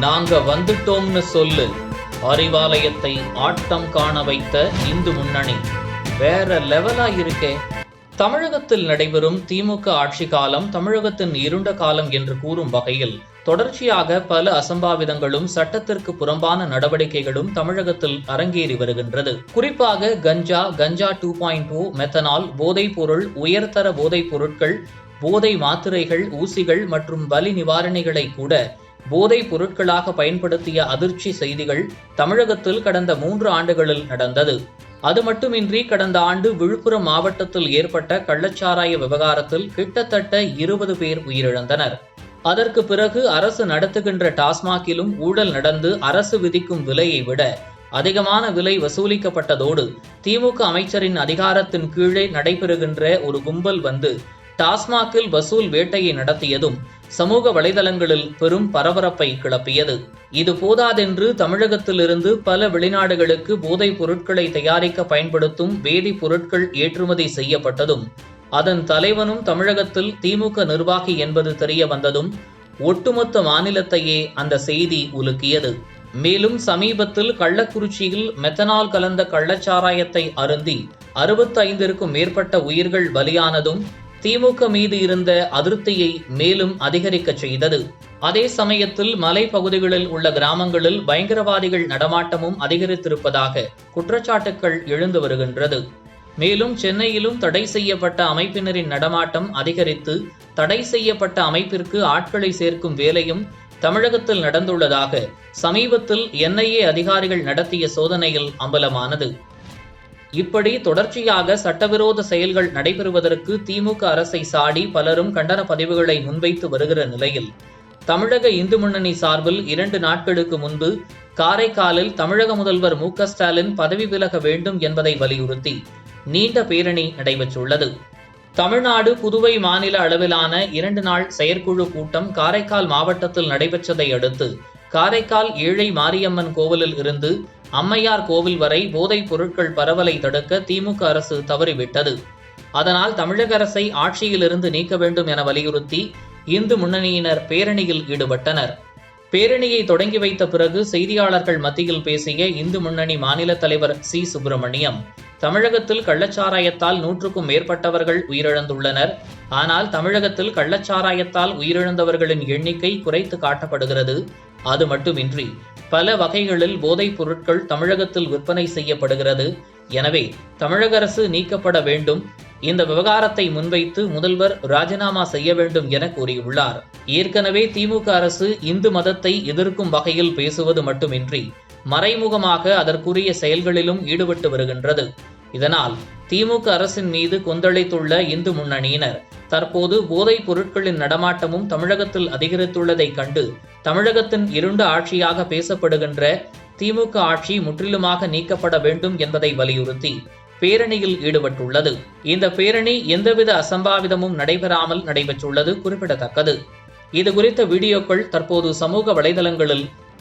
நாங்க வந்துட்டோம்னு சொல்லு. அறிவாலயத்தை ஆட்டம் காண வைத்த இந்து முன்னணி. வேற லெவலா இருக்கே. தமிழகத்தில் நடைபெறும் திமுக ஆட்சி காலம் தமிழகத்தின் இருண்ட காலம் என்று கூறும் வகையில் தொடர்ச்சியாக பல அசம்பாவிதங்களும் சட்டத்திற்கு புறம்பான நடவடிக்கைகளும் தமிழகத்தில் அரங்கேறி வருகின்றது. குறிப்பாக கஞ்சா கஞ்சா டூ பாயிண்ட் டூ மெத்தனால் போதைப் பொருள் உயர்தர போதைப் பொருட்கள் போதை மாத்திரைகள் ஊசிகள் மற்றும் வலி நிவாரணிகளை கூட போதைப் பொருட்களாக பயன்படுத்திய அதிர்ச்சி செய்திகள் தமிழகத்தில் கடந்த மூன்று ஆண்டுகளில் நடந்தது. அது மட்டுமின்றி கடந்த ஆண்டு விழுப்புரம் மாவட்டத்தில் ஏற்பட்ட கள்ளச்சாராய விவகாரத்தில் கிட்டத்தட்ட இருபது பேர் உயிரிழந்தனர். அதற்கு பிறகு அரசு நடத்துகின்ற டாஸ்மாகிலும் ஊழல் நடந்து அரசு விதிக்கும் விலையை விட அதிகமான விலை வசூலிக்கப்பட்டதோடு திமுக அமைச்சரின் அதிகாரத்தின் கீழே நடைபெறுகின்ற ஒரு கும்பல் வந்து டாஸ்மாகில் வசூல் வேட்டையை நடத்தியதும் சமூக வலைதளங்களில் பெரும் பரபரப்பை கிளப்பியது. இது போதாதென்று தமிழகத்திலிருந்து பல வெளிநாடுகளுக்கு போதைப் பொருட்களை தயாரிக்க பயன்படுத்தும் வேதிப் பொருட்கள் ஏற்றுமதி செய்யப்பட்டதும் அதன் தலைவனும் தமிழகத்தில் திமுக நிர்வாகி என்பது தெரிய வந்ததும் ஒட்டுமொத்த மாநிலத்தையே அந்த செய்தி உலுக்கியது. மேலும் சமீபத்தில் கள்ளக்குறிச்சியில் மெத்தனால் கலந்த கள்ளச்சாராயத்தை அருந்தி அறுபத்தைந்திற்கும் மேற்பட்ட உயிர்கள் பலியானதும் திமுக மீது இருந்த அதிருப்தியை மேலும் அதிகரிக்கச் செய்தது. அதே சமயத்தில் மலைப்பகுதிகளில் உள்ள கிராமங்களில் பயங்கரவாதிகள் நடமாட்டமும் அதிகரித்திருப்பதாக குற்றச்சாட்டுகள் எழுந்து வருகின்றது. மேலும் சென்னையிலும் தடை செய்யப்பட்ட அமைப்பினரின் நடமாட்டம் அதிகரித்து தடை செய்யப்பட்ட அமைப்பிற்கு ஆட்களை சேர்க்கும் வேலையும் தமிழகத்தில் நடந்துள்ளதாக சமீபத்தில் என்ஐஏ அதிகாரிகள் நடத்திய சோதனையில் அம்பலமானது. இப்படி தொடர்ச்சியாக சட்டவிரோத செயல்கள் நடைபெறுவதற்கு திமுக அரசை சாடி பலரும் கண்டன பதிவுகளை முன்வைத்து வருகிற நிலையில் தமிழக இந்து முன்னணி சார்பில் இரண்டு நாட்களுக்கு முன்பு காரைக்காலில் தமிழக முதல்வர் மு ஸ்டாலின் பதவி விலக வேண்டும் என்பதை வலியுறுத்தி நீண்ட பேரணி நடைபெற்றுள்ளது. தமிழ்நாடு புதுவை மாநில அளவிலான இரண்டு நாள் செயற்குழு கூட்டம் காரைக்கால் மாவட்டத்தில் நடைபெற்றதை அடுத்து காரைக்கால் ஏழை மாரியம்மன் கோவிலில் இருந்து அம்மையார் கோவில் வரை போதைப் பொருட்கள் பரவலை தடுக்க திமுக அரசு தவறிவிட்டது. அதனால் தமிழக அரசை ஆட்சியிலிருந்து நீக்க வேண்டும் என வலியுறுத்தி இந்து முன்னணியினர் பேரணியில் ஈடுபட்டனர். பேரணியை தொடங்கி வைத்த பிறகு செய்தியாளர்கள் மத்தியில் பேசிய இந்து முன்னணி மாநில தலைவர் சி. சுப்பிரமணியம் தமிழகத்தில் கள்ளச்சாராயத்தால் நூற்றுக்கும் மேற்பட்டவர்கள் உயிரிழந்துள்ளனர். ஆனால் தமிழகத்தில் கள்ளச்சாராயத்தால் உயிரிழந்தவர்களின் எண்ணிக்கை குறைத்து காட்டப்படுகிறது. அது மட்டுமின்றி பல வகைகளில் போதைப் பொருட்கள் தமிழகத்தில் விற்பனை செய்யப்படுகிறது. எனவே தமிழக அரசு நீக்கப்பட வேண்டும். இந்த விவகாரத்தை முன்வைத்து முதல்வர் ராஜினாமா செய்ய வேண்டும் என கூறியுள்ளார். ஏற்கனவே திமுக அரசு இந்து மதத்தை எதிர்க்கும் வகையில் பேசுவது மட்டுமின்றி மறைமுகமாக அதற்குரிய செயல்களிலும் ஈடுபட்டு வருகின்றது. இதனால் திமுக அரசின் மீது கொந்தளித்துள்ள இந்து முன்னணியினர் தற்போது போதைப் பொருட்களின் நடமாட்டமும் தமிழகத்தில் அதிகரித்துள்ளதைக் கண்டு தமிழகத்தின் இருண்ட ஆட்சியாக பேசப்படுகின்ற திமுக ஆட்சி முற்றிலுமாக நீக்கப்பட வேண்டும் என்பதை வலியுறுத்தி பேரணியில் ஈடுபட்டுள்ளது. இந்த பேரணி எந்தவித அசம்பாவிதமும் நடைபெறாமல் நடைபெற்றுள்ளது குறிப்பிடத்தக்கது. இது குறித்த வீடியோக்கள் தற்போது சமூக வலைதளங்களில்